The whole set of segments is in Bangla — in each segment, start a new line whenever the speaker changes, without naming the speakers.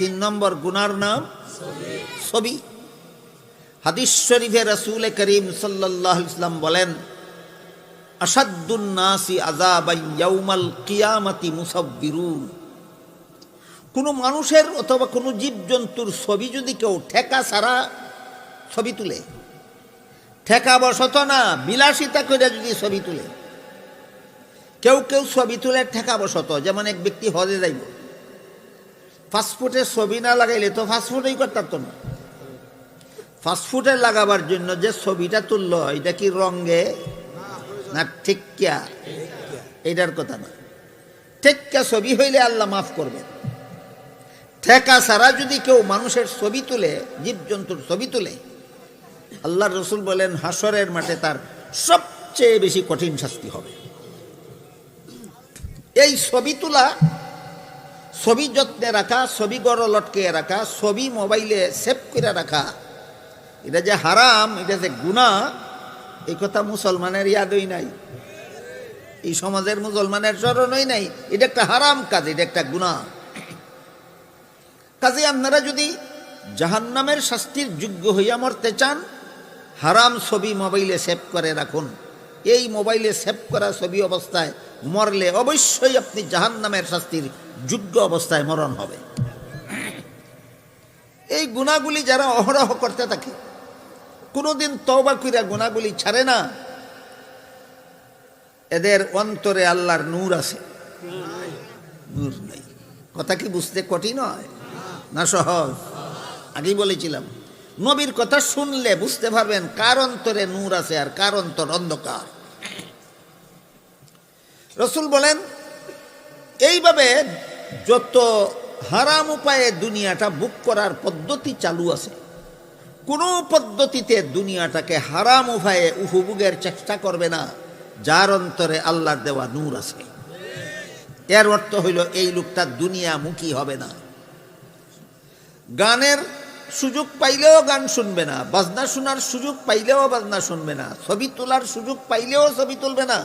তিন নম্বর গুনার নাম ছবি। হাদিস শরীফে রসুল করিম সাল্লাহ ইসলাম বলেন আসাদুন্নাসি আজাবাইয়াউমাল কিয়ামাতি মুসাব্বিরুন। কোনো মানুষের অথবা কোনো জীবজন্তুর ছবি যদি কেউ ঠেকা ছাড়া ছবি তুলে ঠেকা বসত না, বিলাসিতা করে যদি ছবি তুলে, কেউ কেউ ছবি তুলে ঠেকা বসত যেমন এক ব্যক্তি হজে যাইব ফাস্টফুডের ছবি না লাগাইলে তো ফাস্টফুডেই করতাম তো না। ফাস্টফুডে লাগাবার জন্য যে ছবিটা তুললো, এটা কি রঙে না ঠিকিয়া এটার কথা না। ঠেক্কা ছবি হইলে আল্লাহ মাফ করবেন। ঠেকা ছাড়া যদি কেউ মানুষের ছবি তুলে, জীবজন্তুর ছবি তুলে আল্লাহ রসুল বলেন হাসরের মাঠে তার সবচেয়ে বেশি কঠিন শাস্তি হবে। এই ছবি তোলা ছবি যত্নে রাখা, ছবি গড় লটকে রাখা, ছবি মোবাইলে সেভ করে রাখা। এটা যে হারাম, এটা যে গুণা এই কথা মুসলমানের ইয়াদই নাই। এই সমাজের মুসলমানের স্মরণই নাই। এটা একটা হারাম কাজ, এটা একটা গুণা কাজে আপনারা যদি জাহান্নামের শাস্তির যোগ্য হইয়া মরতে চান, হারাম ছবি মোবাইলে সেভ করে রাখুন। এই মোবাইলে সেভ করা ছবি অবস্থায় মরলে অবশ্যই আপনি জাহান্নামের শাস্তির যোগ্য অবস্থায় মরণ হবে। এই গুণাগুলি যারা অহরহ করতে থাকে, কোনোদিন তওবা কইরা গুণাগুলি ছাড়ে না। এদের অন্তরে আল্লাহর নূর আছে। নূর নেই। কথা কি বুঝতে কঠিন হয়? না সহজ। আগেই বলেছিলাম, নবীর কথা শুনলে বুঝতে পারবেন কার অন্তরে নূর আছে আর কার অন্তর অন্ধকার। রসুল বলেন, এইভাবে যত হারাম উপায়ে দুনিয়াটা বুক করার পদ্ধতি চালু আছে, কোনো পদ্ধতিতে দুনিয়াটাকে হারাম উপায়ে উপভোগের চেষ্টা করবে না, যার অন্তরে আল্লাহর দেওয়া নূর আছে। এর অর্থ হইল এই লোকটা দুনিয়ামুখী হবে না। গানের সুযোগ পাইলেও গান শুনবে না, বাজনা শোনার সুযোগ পাইলেও বাজনা শুনবে না, ছবি তোলার সুযোগ পাইলেও ছবি তুলবে না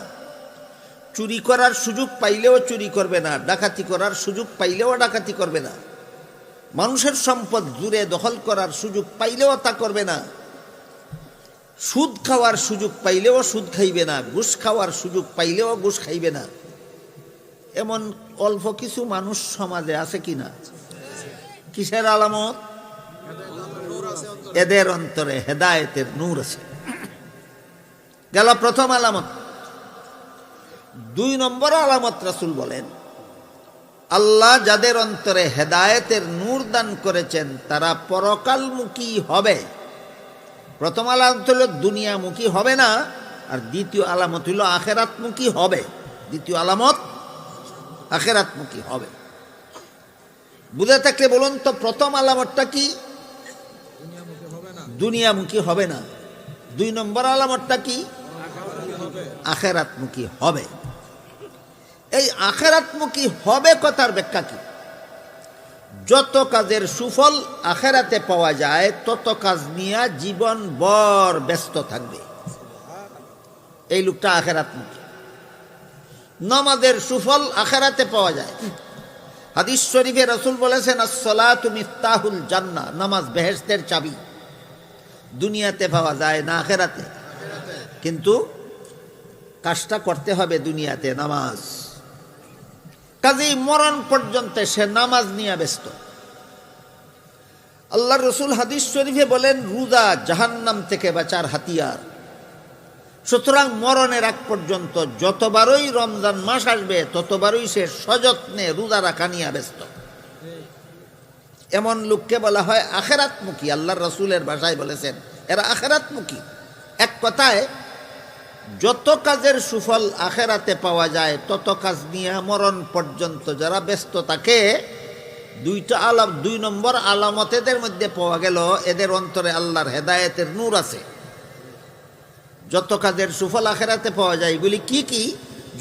চুরি করার সুযোগ পাইলেও চুরি করবে না, ডাকাতি করার সুযোগ পাইলেও ডাকাতি করবে না। মানুষের সম্পদ জুড়ে দখল করার সুযোগ পাইলেও তা করবে না। সুদ খাওয়ার সুযোগ পাইলেও সুদ খাইবে না, ঘুষ খাওয়ার সুযোগ পাইলেও ঘুষ খাইবে না। এমন অল্প কিছু মানুষ সমাজে আছে কি না? কিসের আলামত? এদের অন্তরে হেদায়েতের নূর আছে। গেল প্রথম আলামত। দুই নম্বর আলামত রাসুল বলেন আল্লাহ যাদের অন্তরে হেদায়েতের নূর দান করেছেন তারা পরকালমুখী হবে। প্রথম আলামত হল দুনিয়ামুখী হবে না আর দ্বিতীয় আলামত হইল আখেরাতমুখী হবে। দ্বিতীয় আলামত আখেরাতমুখী হবে। বুঝে থাকলে বলুন তো প্রথম আলামতটা কি? দুনিয়ামুখী হবে না। দুই নম্বর আলামতটা কি? আখেরাতমুখী হবে। এই আখেরাতমুখী হবে কথার ব্যাখ্যা কি? যত কাজের সুফল আখেরাতে পাওয়া যায়, তত কাজ নিয়ে জীবন বর ব্যস্ত থাকবে। এই লোকটা আখেরাতমুখী। নমাজের সুফল আখেরাতে পাওয়া যায়। হাদিস শরীফে রসুল বলেছেন আসলা তুমি তাহুল জান্না নামাজ বেহেস্তের চাবি। দুনিয়াতে পাওয়া যায় না আখেরাতে। কিন্তু কাজটা করতে হবে দুনিয়াতে, নামাজ। কাজেই মরণ পর্যন্ত সে নামাজ নিয়ে ব্যস্ত। আল্লাহ রসুল হাদিস শরীফে বলেন রুদা জাহান্নাম থেকে বাঁচার হাতিয়ার। সুতরাং মরণের আগ পর্যন্ত যতবারই রমজান মাস আসবে, ততবারই সে সযত্নে রোজা রাখা নিয়ে ব্যস্ত। এমন লোককে বলা হয় আখেরাতমুখী। আল্লাহ রসুলের ভাষায় বলেছেন, এরা আখেরাতমুখী। এক কথায় যত কাজের সুফল আখেরাতে পাওয়া যায়, তত কাজ নিয়ে মরণ পর্যন্ত যারা ব্যস্ত থাকে, দুইটা আলাম, দুই নম্বর আলামত এদের মধ্যে পাওয়া গেল, এদের অন্তরে আল্লাহর হেদায়েতের নূর আছে। যত কাজের সুফল আখেরাতে পাওয়া যায়, এগুলি কি কি?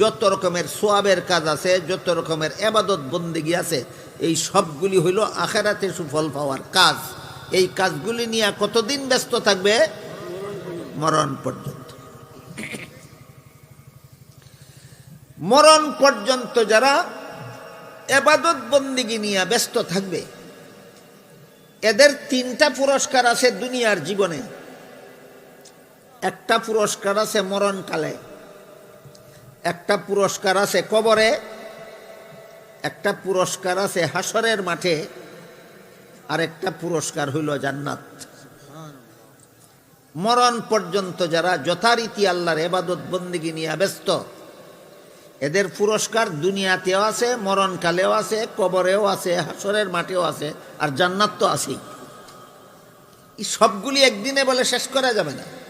যত রকমের সোয়াবের কাজ আছে, যত রকমের এবাদত বন্দিগি আছে, এই সবগুলি হইল আখেরাতে সুফল পাওয়ার কাজ। এই কাজগুলি নিয়ে কতদিন ব্যস্ত থাকবে? মরণ পর্যন্ত। মরণ পর্যন্ত যারা এবাদত বন্দিগি নিয়ে ব্যস্ত থাকবে, এদের তিনটা পুরস্কার আছে দুনিয়ার জীবনে। একটা পুরস্কার আছে মরণকালে, একটা পুরস্কার আছে কবরে, একটা পুরস্কার আছে হাসরের মাঠে, আর একটা পুরস্কার হইল জান্নাত। মরণ পর্যন্ত যারা যথারীতি আল্লাহর এবাদত বন্দিগি নিয়ে ব্যস্ত এদের পুরস্কার দুনিয়াতেও আছে, মরণকালেও আছে, কবরেও আছে হাসরের মাঠেও আছে, আর জান্নাত তো আছেই। সবগুলি একদিনে বলে শেষ করা যাবে না।